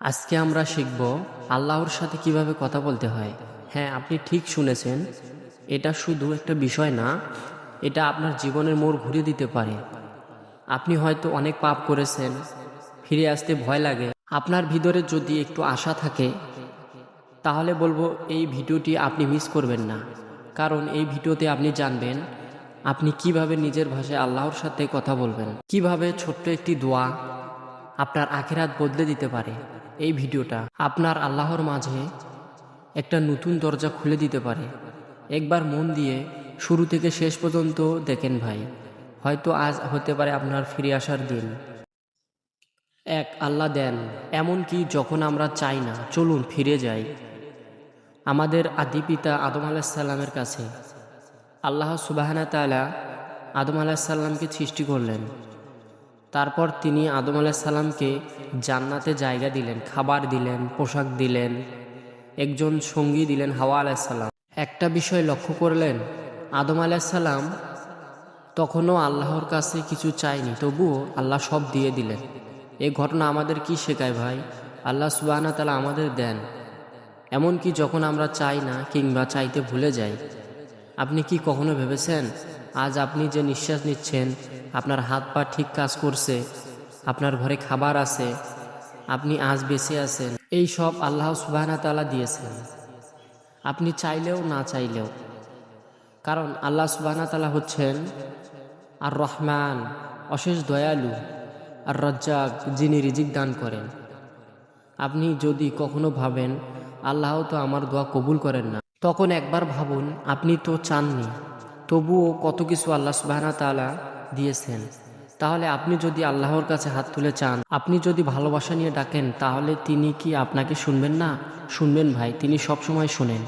আজকে আমরা শিখব আল্লাহর সাথে কীভাবে কথা বলতে হয়। হ্যাঁ আপনি ঠিক শুনেছেন। এটা শুধু একটা বিষয় না, এটা আপনার জীবনের মোড় ঘুরে দিতে পারে। আপনি হয়তো অনেক পাপ করেছেন, ফিরে আসতে ভয় লাগে। আপনার ভিতরে যদি একটু আশা থাকে, তাহলে বলব এই ভিডিওটি আপনি মিস করবেন না। কারণ এই ভিডিওতে আপনি জানবেন আপনি কীভাবে নিজের ভাষায় আল্লাহর সাথে কথা বলবেন। কীভাবে ছোট্ট একটি দোয়া আপনার আখেরাত বদলে দিতে পারে। এই ভিডিওটা আপনার আল্লাহর মাঝে একটা নতুন দরজা খুলে দিতে পারে। একবার মন দিয়ে শুরু থেকে শেষ পর্যন্ত দেখেন ভাই, হয়তো আজ হতে পারে আপনার ফিরে আসার দিন। এক, আল্লাহ দেন, এমনকি যখন আমরা চাই না, চলুন ফিরে যাই। আমাদের আদি পিতা আদম আলাহিসাল্লামের কাছে আল্লাহ সুবাহানা তালা আদম আলাহিসাল্লামকে সৃষ্টি করলেন। তারপর তিনি আদম আলাহিসাল্লামকে জান্নাতে জায়গা দিলেন, খাবার দিলেন, পোশাক দিলেন, একজন সঙ্গী দিলেন হাওয়া আলাহিসাল্লাম একটা বিষয় লক্ষ্য করলেন, আদম আলাহিসাল্লাম তখনও আল্লাহর কাছে কিছু চাইনি তবুও আল্লাহ সব দিয়ে দিলেন। এই ঘটনা আমাদের কি শেখায় ভাই? আল্লাহ সুবাহনা তালা আমাদের দেন। এমনকি যখন আমরা চাই না কিংবা চাইতে ভুলে যাই, আপনি কি কখনো ভেবেছেন আজ আপনি যে নিঃশ্বাস নিচ্ছেন, আপনার হাত পা ঠিক কাজ করছে, আপনার ঘরে খাবার আছে, আপনি আজ বেঁচে আছেন, এই সব আল্লাহ সুবাহনা তালা দিয়েছেন। আপনি চাইলেও না চাইলেও। কারণ আল্লাহ সুবাহনা তালা হচ্ছেন আর রহমান অশেষ দয়ালু আর রজ্জাক যিনি রিজিক দান করেন। আপনি যদি কখনো ভাবেন, আল্লাহ তো আমার দোয়া কবুল করেন না, তখন একবার ভাবুন, আপনি তো চাননি। তবুও কত কিছু আল্লাহ সুবাহনা তালা দিয়েছেন। তাহলে আপনি যদি আল্লাহর কাছে হাত তুলে চান, আপনি যদি ভালোবাসা নিয়ে ডাকেন, তাহলে তিনি কি আপনাকে শুনবেন না? শুনবেন ভাই, তিনি সবসময় শোনেন।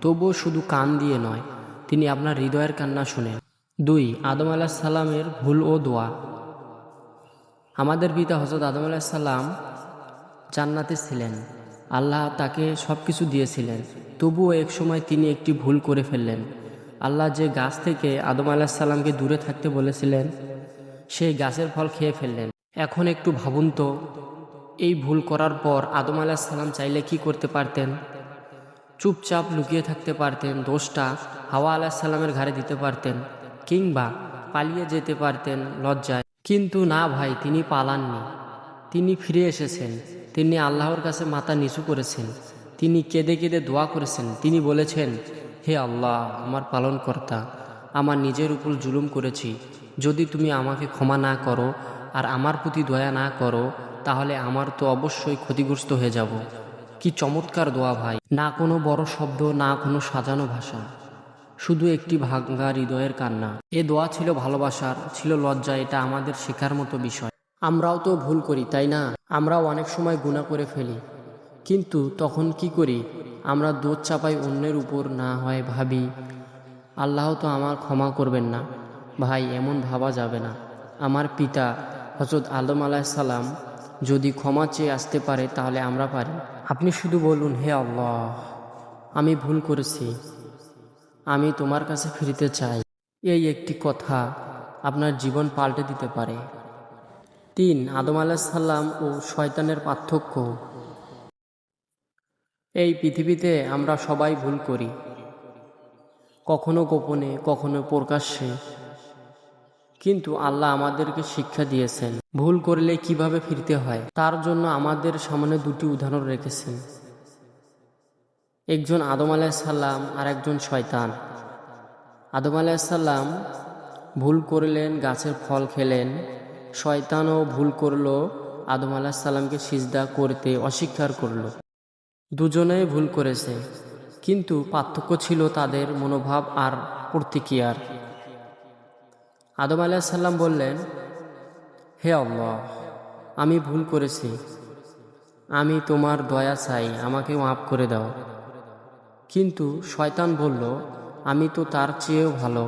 তবুও শুধু কান দিয়ে নয়, তিনি আপনার হৃদয়ের কান্না শুনেন। দুই, আদম আলাহ সালামের ভুল ও দোয়া। আমাদের পিতা হজরত আদম আলাহ সাল্লাম জান্নাতে ছিলেন। আল্লাহ তাকে সব কিছু দিয়েছিলেন। তবুও এক সময় তিনি একটি ভুল করে ফেললেন। আল্লাহ যে গাছ থেকে আদম আলাহ সাল্লামকে দূরে থাকতে বলেছিলেন, সেই গাছের ফল খেয়ে ফেললেন। এখন একটু ভাবুন তো, এই ভুল করার পর আদম আলাহ সাল্লাম চাইলে কি করতে পারতেন? চুপচাপ লুকিয়ে থাকতে পারতেন, দোষটা হাওয়া আলাহ সাল্লামের ঘাড়ে দিতে পারতেন, কিংবা পালিয়ে যেতে পারতেন লজ্জায়। কিন্তু না ভাই, তিনি পালাননি। তিনি ফিরে এসেছেন। তিনি আল্লাহর কাছে মাথা নিচু করেছেন। তিনি কেঁদে কেঁদে দোয়া করেছেন। তিনি বলেছেন হে আল্লাহ, আমার পালনকর্তা, আমার নিজের উপর জুলুম করেছি। যদি তুমি আমাকে ক্ষমা না করো আর আমার প্রতি দয়া না করো, তাহলে আমার তো অবশ্যই ক্ষতিগ্রস্ত হয়ে যাব। কি চমৎকার দোয়া ভাই। না কোনো বড় শব্দ, না কোনো সাজানো ভাষা। শুধু একটি ভাঙ্গা হৃদয়ের কান্না। এ দোয়া ছিল ভালোবাসার, ছিল লজ্জা, এটা আমাদের শেখার মতো বিষয়। আমরাও তো ভুল করি, তাই না? আমরাও অনেক সময় গুণা করে ফেলি। কিন্তু তখন কি করি? আমরা দোষ চাপাই অন্যের উপর না হয় ভাবি, আল্লাহ তো আমার ক্ষমা করবেন না। ভাই, এমন ভাবা যাবে না। আমার পিতা হজরত আদম আলাহিসাল্লাম যদি ক্ষমা চেয়ে আসতে পারে, তাহলে আমরা পারি। আপনি শুধু বলুন, হে আল্লাহ, আমি ভুল করেছি। আমি তোমার কাছে ফিরতে চাই। এই একটি কথা আপনার জীবন পাল্টে দিতে পারে। তিন, আদম আলাহিসাল্লাম ও শয়তানের পার্থক্য। এই পৃথিবীতে আমরা সবাই ভুল করি। কখনো গোপনে, কখনো প্রকাশ্যে। কিন্তু আল্লাহ আমাদেরকে শিক্ষা দিয়েছেন, ভুল করলে কীভাবে ফিরতে হয়? তার জন্য আমাদের সামনে দুটি উদাহরণ রেখেছেন। একজন আদম আলাহিসাল্লাম আর একজন শয়তান। আদম আলাহিসাল্লাম ভুল করলেন, গাছের ফল খেলেন। শয়তানও ভুল করল, আদম আলাহিসাল্লামকে সিজদা করতে অস্বীকার করল। দুজনেই ভুল করেছে, কিন্তু পার্থক্য ছিল তাদের মনোভাব আর প্রতিক্রিয়ার। আদম আলাহিসাল্লাম বললেন, হে আল্লাহ, আমি ভুল করেছি। আমি তোমার দয়া চাই, আমাকে মাফ করে দাও। কিন্তু শয়তান বলল, আমি তো তার চেয়েও ভালো।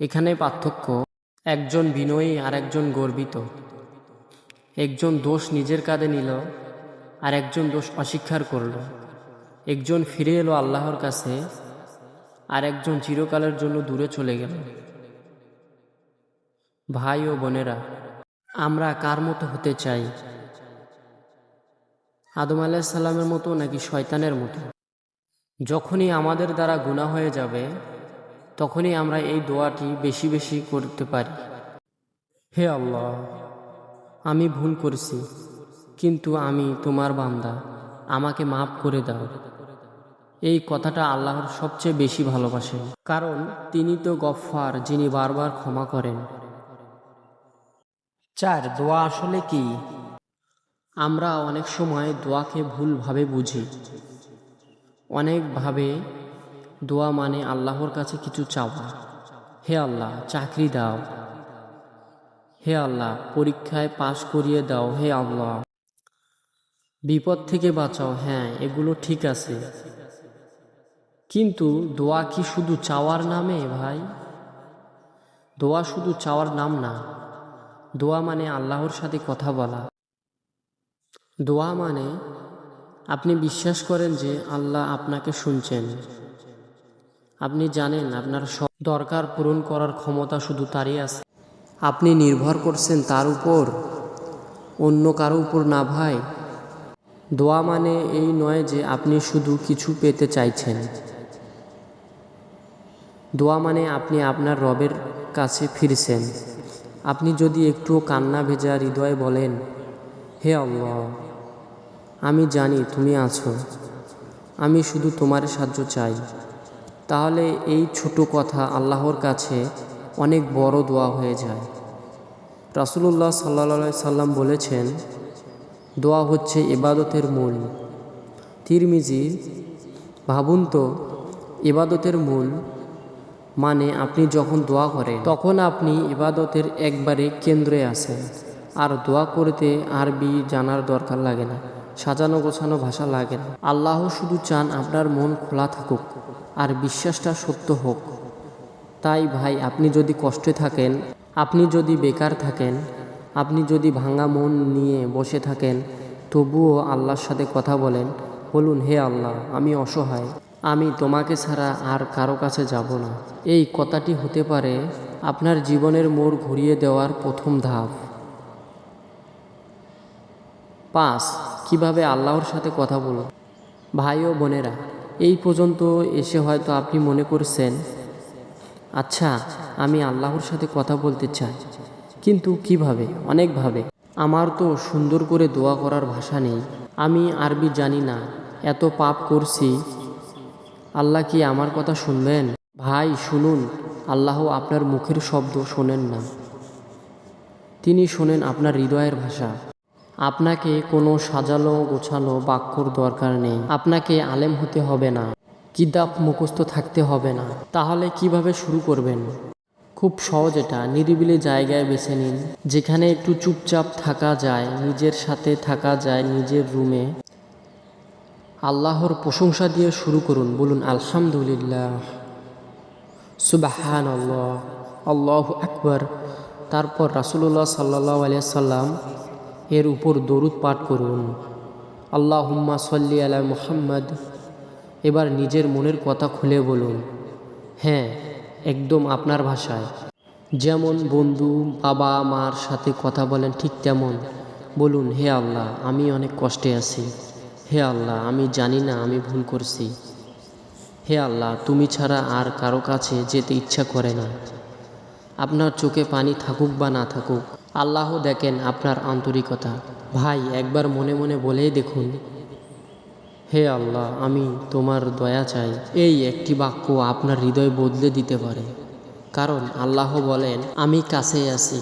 এখানে পার্থক্য, একজন বিনয়ী আর একজন গর্বিত। একজন দোষ নিজের কাঁধে নিল আর একজন দোষ অস্বীকার করল। একজন ফিরে এলো আল্লাহর কাছে আর একজন চিরকালের জন্য দূরে চলে গেল। ভাই ও বোনেরা, আমরা কার মতো হতে চাই? আদম আলাইসাল্লামের মতো নাকি শয়তানের মতো? যখনই আমাদের দ্বারা গুণা হয়ে যাবে, তখনই আমরা এই দোয়াটি বেশি বেশি করতে পারি। হে আল্লাহ, আমি ভুল করেছি। কিন্তু আমি তোমার বান্দা, আমাকে মাফ করে দাও। এই কথাটা আল্লাহর সবচেয়ে বেশি ভালোবাসেন কারণ তিনি তো গফফার যিনি বারবার ক্ষমা করেন। চার, দোয়া আসলে কি? আমরা অনেক সময় দোয়াকে ভুলভাবে বুঝি। অনেকভাবে দোয়া মানে আল্লাহর কাছে কিছু চাওয়া। হে আল্লাহ, চাকরি দাও। হে আল্লাহ, পরীক্ষায় পাশ করিয়ে দাও। হে আল্লাহ বিপদ থেকে বাঁচাও। হ্যাঁ এগুলো ঠিক আছে। কিন্তু দোয়া কি শুধু চাওয়ার নামে ভাই? দোয়া শুধু চাওয়ার নাম না। দোয়া মানে আল্লাহর সাথে কথা বলা। দোয়া মানে আপনি বিশ্বাস করেন যে আল্লাহ আপনাকে শুনছেন। আপনি জানেন আপনার সব দরকার পূরণ করার ক্ষমতা শুধু তারই আছে। আপনি নির্ভর করছেন তার উপর। অন্য কারও উপর না ভাই। দোয়া মানে এই নয় যে আপনি শুধু কিছু পেতে চাইছেন। দোয়া মানে আপনি আপনার রবের কাছে ফিরছেন। আপনি যদি একটুও কান্না ভেজা হৃদয়ে বলেন, হে আল্লাহ, আমি জানি তুমি আছো। আমি শুধু তোমার সাহায্য চাই। তাহলে এই ছোট কথা আল্লাহর কাছে অনেক বড় দোয়া হয়ে যায়। রাসুলুল্লাহ সাল্লা সাল্লাম বলেছেন দোয়া হচ্ছে এবাদতের মূল। তিরমিজি, ভাবুন তো এবাদতের মূল মানে আপনি যখন দোয়া করেন, তখন আপনি ইবাদতের একবারে কেন্দ্রে আছেন। আর দোয়া করতে আরবি জানার দরকার লাগে না, সাজানো গোছানো ভাষা লাগে না। আল্লাহ শুধু চান আপনার মন খোলা থাকুক আর বিশ্বাসটা সত্য হোক। তাই ভাই, আপনি যদি কষ্টে থাকেন, আপনি যদি বেকার থাকেন আপনি যদি ভাঙা মন নিয়ে বসে থাকেন, তবুও আল্লাহর সাথে কথা বলেন, বলুন, হে আল্লাহ, আমি অসহায়। আমি তোমাকে ছাড়া আর কারও কাছে যাব না। এই কথাটি হতে পারে আপনার জীবনের মোড় ঘুরিয়ে দেওয়ার প্রথম ধাপ। পাঁচ, কীভাবে আল্লাহর সাথে কথা বলুন ভাই ও বোনেরা, এই পর্যন্ত এসে হয়তো আপনি মনে করছেন আচ্ছা আমি আল্লাহর সাথে কথা বলতে চাই। কিন্তু কীভাবে? অনেকভাবে। আমার তো সুন্দর করে দোয়া করার ভাষা নেই। আমি আরবি জানি না। এত পাপ করছি। আল্লাহ কি আমার কথা শুনবেন? ভাই, শুনুন। আল্লাহ আপনার মুখের শব্দ শোনেন না। তিনি শোনেন আপনার হৃদয়ের ভাষা। আপনাকে কোনো সাজালো গোছালো বাক্যর দরকার নেই। আপনাকে আলেম হতে হবে না। কিতাব মুখস্থ থাকতে হবে না। তাহলে কীভাবে শুরু করবেন? খুব সহজ এটা। নিরিবিলি জায়গায় বেছে নিন। যেখানে একটু চুপচাপ থাকা যায়, নিজের সাথে থাকা যায়, নিজের রুমে। আল্লাহর প্রশংসা দিয়ে শুরু করুন। বলুন, আলহামদুলিল্লাহ। সুবাহান আল্লাহ আল্লাহ আকবর। তারপর রাসুল্লাহ সাল্লাহ আলিয়াল্লাম এর উপর দরুদ পাঠ করুন। আল্লাহ হুম্মা সাল্লি আলা মুহাম্মদ। এবার নিজের মনের কথা খুলে বলুন। হ্যাঁ একদম আপনার ভাষায়। যেমন বন্ধু বাবা, মার সাথে কথা বলেন ঠিক তেমন। বলুন, হে আল্লাহ, আমি অনেক কষ্টে আছি। হে আল্লাহ, আমি জানি না, আমি ভুল করছি। হে আল্লাহ, তুমি ছাড়া আর কারও কাছে যেতে ইচ্ছা করে না। আপনার চোখে পানি থাকুক বা না থাকুক, আল্লাহ দেখেন আপনার আন্তরিকতা। ভাই, একবার মনে মনে বলেই দেখুন। হে আল্লাহ, আমি তোমার দয়া চাই। এই একটি বাক্য আপনার হৃদয় বদলে দিতে পারে। কারণ আল্লাহ বলেন, আমি কাছে আছি,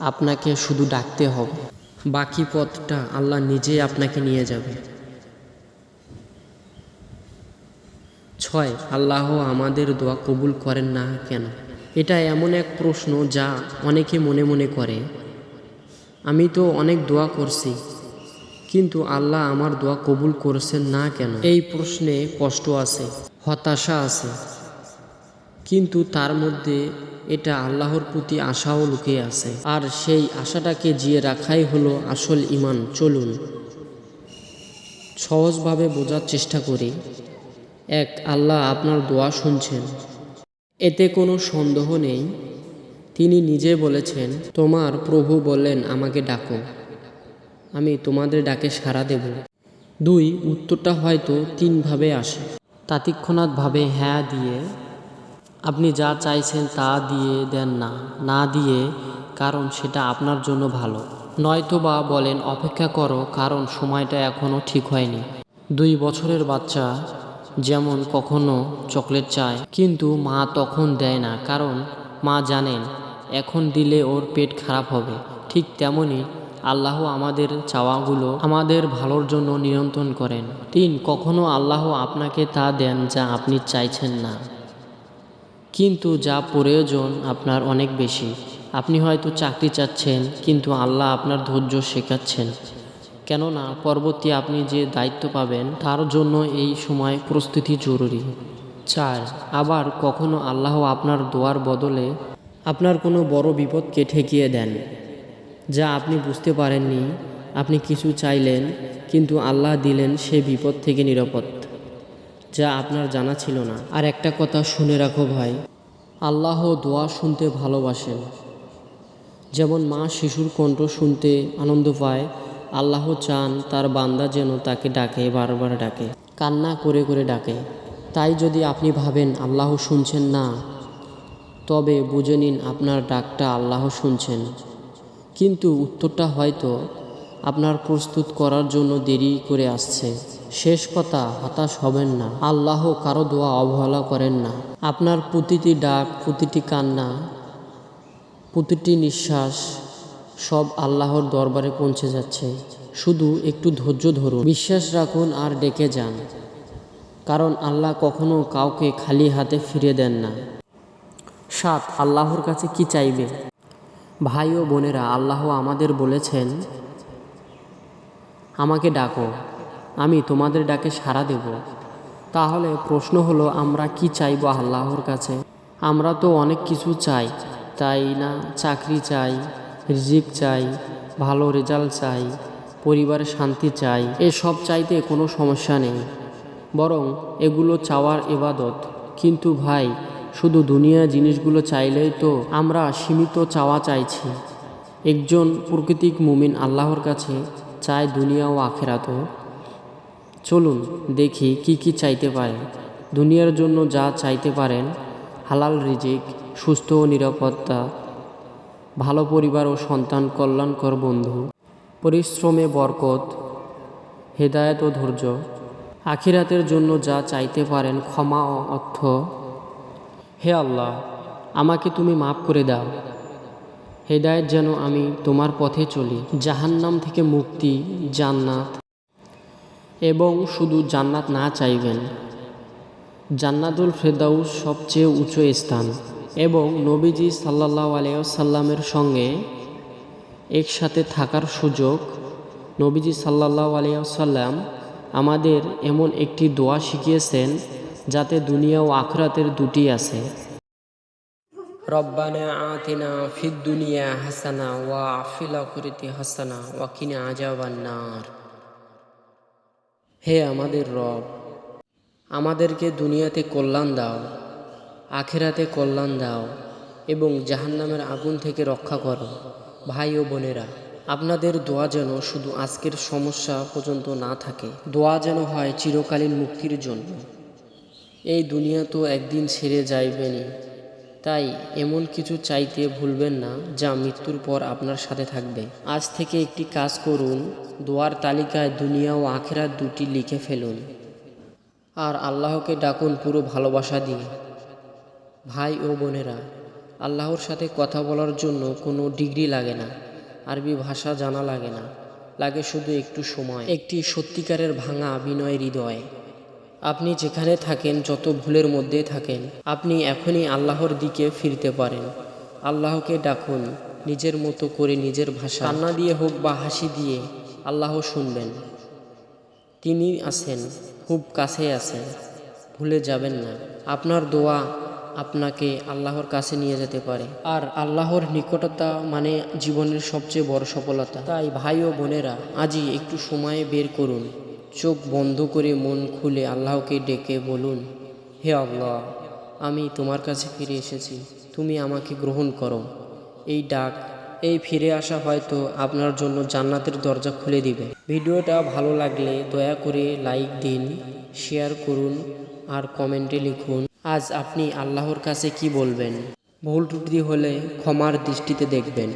আপনাকে শুধু ডাকতে হবে। বাকি পথটা আল্লাহ নিজেই আপনাকে নিয়ে যাবে। ছয়, আল্লাহ আমাদের দোয়া কবুল করেন না কেন? এটা এমন এক প্রশ্ন যা অনেকে মনে মনে করে। আমি তো অনেক দোয়া করছি কিন্তু আল্লাহ আমার দোয়া কবুল করছেন না কেন? এই প্রশ্নে কষ্ট আছে, হতাশা আছে। কিন্তু তার মধ্যে এটা আল্লাহর প্রতি আশাও লুকিয়ে আছে। আর সেই আশাটাকে জিয়ে রাখাই হলো আসল ইমান চলুন, সহজভাবে বোঝার চেষ্টা করি। এক, আল্লাহ আপনার দোয়া শুনছেন। এতে কোনো সন্দেহ নেই। তিনি নিজে বলেছেন, তোমার প্রভু বলেন, আমাকে ডাকো। আমি তোমাদের ডাকে সাড়া দেব। দুই, উত্তরটা হয়তো তিনভাবে আসে। তাৎক্ষণাৎভাবে হ্যাঁ দিয়ে, আপনি যা চাইছেন তা দিয়ে দেন না না দিয়ে, কারণ সেটা আপনার জন্য ভালো। নয়তো বা বলেন, অপেক্ষা করো, কারণ সময়টা এখনও ঠিক হয়নি। দুই, বছরের বাচ্চা, যেমন কখনো চকলেট চায়, কিন্তু মা তখন দেয় না, কারণ মা জানেন, এখন দিলে ওর পেট খারাপ হবে। ঠিক তেমনি আল্লাহ আমাদের চাওয়াগুলো আমাদের ভালোর জন্য নিয়ন্ত্রণ করেন। তিন, কখনো আল্লাহ আপনাকে তা দেন যা আপনি চাইছেন না। কিন্তু যা প্রয়োজন আপনার অনেক বেশি। আপনি হয়তো চাকরি চাচ্ছেন, কিন্তু আল্লাহ আপনার ধৈর্য শেখাচ্ছেন। কেননা পরবর্তী আপনি যে দায়িত্ব পাবেন, তার জন্য এই সময় প্রস্তুতি জরুরি। চার, আবার কখনো আল্লাহ আপনার দোয়ার বদলে আপনার কোনো বড় বিপদকে ঠেকিয়ে দেন। যা আপনি বুঝতে পারেননি, আপনি কিছু চাইলেন, কিন্তু আল্লাহ দিলেন সে বিপদ থেকে নিরাপদ, যা আপনার জানা ছিল না। আর একটা কথা শুনে রাখো ভাই, আল্লাহ দোয়া শুনতে ভালোবাসেন। যেমন মা শিশুর কণ্ঠ শুনতে আনন্দ পায়, আল্লাহ চান তার বান্দা যেন তাকে ডাকে, বারবার ডাকে, কান্না করে করে ডাকে। তাই যদি আপনি ভাবেন আল্লাহ শুনছেন না, তবে বুঝে নিন আপনার ডাকটা আল্লাহ শুনছেন। কিন্তু উত্তরটা হয়তো আপনার প্রস্তুত করার জন্য দেরি করে আসছে। শেষ কথা, হতাশ হবেন না। আল্লাহ কারও দোয়া অবহেলা করেন না। আপনার প্রতিটি ডাক, প্রতিটি কান্না, প্রতিটি নিঃশ্বাস সব আল্লাহর দরবারে পৌঁছে যাচ্ছে। শুধু একটু ধৈর্য ধরুন। বিশ্বাস রাখুন আর ডেকে যান। কারণ আল্লাহ কখনো কাউকে খালি হাতে ফিরে দেন না। সাত, আল্লাহর কাছে কি চাইবে? ভাই ও বোনেরা, আল্লাহ আমাদের বলেছেন, আমাকে ডাকো, আমি তোমাদের ডাকে সাড়া দেব। তাহলে প্রশ্ন হলো, আমরা কি চাইব আল্লাহর কাছে? আমরা তো অনেক কিছু চাই, তাই না? চাকরি চাই, রিজিক চাই, ভালো রেজাল্ট চাই, পরিবারে শান্তি চাই, এসব চাইতে কোনো সমস্যা নেই। বরং এগুলো চাওয়ার এবাদত। কিন্তু ভাই শুধু দুনিয়া জিনিসগুলো চাইলেই তো আমরা সীমিত চাওয়া চাইছি। একজন প্রকৃতিক মুমিন আল্লাহর কাছে চায় দুনিয়া ও আখেরাত। চলুন দেখি কি কি চাইতে পারে। দুনিয়ার জন্য যা চাইতে পারেন, হালাল রিজিক, সুস্থ ও নিরাপত্তা, ভালো পরিবার ও সন্তান কল্যাণকর বন্ধু, পরিশ্রমে বরকত, হেদায়েত ও ধৈর্য, আখিরাতের জন্য যা চাইতে পারেন ক্ষমা ও অর্থ। হে আল্লাহ, আমাকে তুমি মাফ করে দাও। হেদায়েত যেন আমি তোমার পথে চলি, জাহান্নাম থেকে মুক্তি, জান্নাত এবং শুধু জান্নাত না চাইবেন। জান্নাতুল ফেরদাউস সবচেয়ে উঁচু স্থান এবং নবীজি সাল্লাহ আলিয়াল্লামের সঙ্গে একসাথে থাকার সুযোগ, নবীজি সাল্লাহ আলিয়াল্লাম আমাদের এমন একটি দোয়া শিখিয়েছেন যাতে দুনিয়া ও আখরাতের দুটি আছে। রব্বানা আতিনা ফিদ দুনিয়া হাসানা ওয়া আফিল আখরিতি হাসানা ওয়া কিনা আজাবান্নার হে আমাদের রব, আমাদেরকে দুনিয়াতে কল্যাণ দাও, আখেরাতে কল্যাণ দাও এবং জাহান্নামের আগুন থেকে রক্ষা করো। ভাই ও বোনেরা, আপনাদের দোয়া যেন শুধু আজকের সমস্যা পর্যন্ত না থাকে। দোয়া যেন হয় চিরকালীন মুক্তির জন্য। এই দুনিয়া তো একদিন ছেড়ে যাইবেনি তাই এমন কিছু চাইতে ভুলবেন না যা মৃত্যুর পর আপনার সাথে থাকবে। আজ থেকে একটি কাজ করুন, দোয়ার তালিকায় দুনিয়া ও আখেরাত দুটি লিখে ফেলুন। আর আল্লাহকে ডাকুন পুরো ভালোবাসা দিয়ে। ভাই ও বোনেরা, আল্লাহর সাথে কথা বলার জন্য কোনো ডিগ্রি লাগে না, আরবি ভাষা জানা লাগে না, লাগে শুধু একটু সময়। একটি সত্যিকারের ভাঙা বিনয় হৃদয়। আপনি যেখানে থাকেন, যত ভুলের মধ্যে থাকেন, আপনি এখনই আল্লাহর দিকে ফিরতে পারেন। আল্লাহকে ডাকুন, নিজের মতো করে নিজের ভাষা, কান্না দিয়ে হোক বা হাসি দিয়ে আল্লাহ শুনবেন। তিনি আছেন, খুব কাছে আছেন, ভুলে যাবেন না। আপনার দোয়া আপনাকে আল্লাহর কাছে নিয়ে যেতে পারে। আর আল্লাহর নিকটতা মানে জীবনের সবচেয়ে বড় সফলতা। তাই ভাই ও বোনেরা, আজই একটু সময় বের করুন। চোখ বন্ধ করে মন খুলে আল্লাহকে ডেকে বলুন, হে আল্লাহ, আমি তোমার কাছে ফিরে এসেছি, তুমি আমাকে গ্রহণ করো। এই ডাক, এই ফিরে আসা হয়তো আপনার জন্য জান্নাতের দরজা খুলে দিবে। ভিডিওটা ভালো লাগলে দয়া করে লাইক দিন, শেয়ার করুন আর কমেন্টে লিখুন, আজ আপনি আল্লাহর কাছে কি বলবেন? ভুল ত্রুটি হলে ক্ষমার দৃষ্টিতে দেখবেন।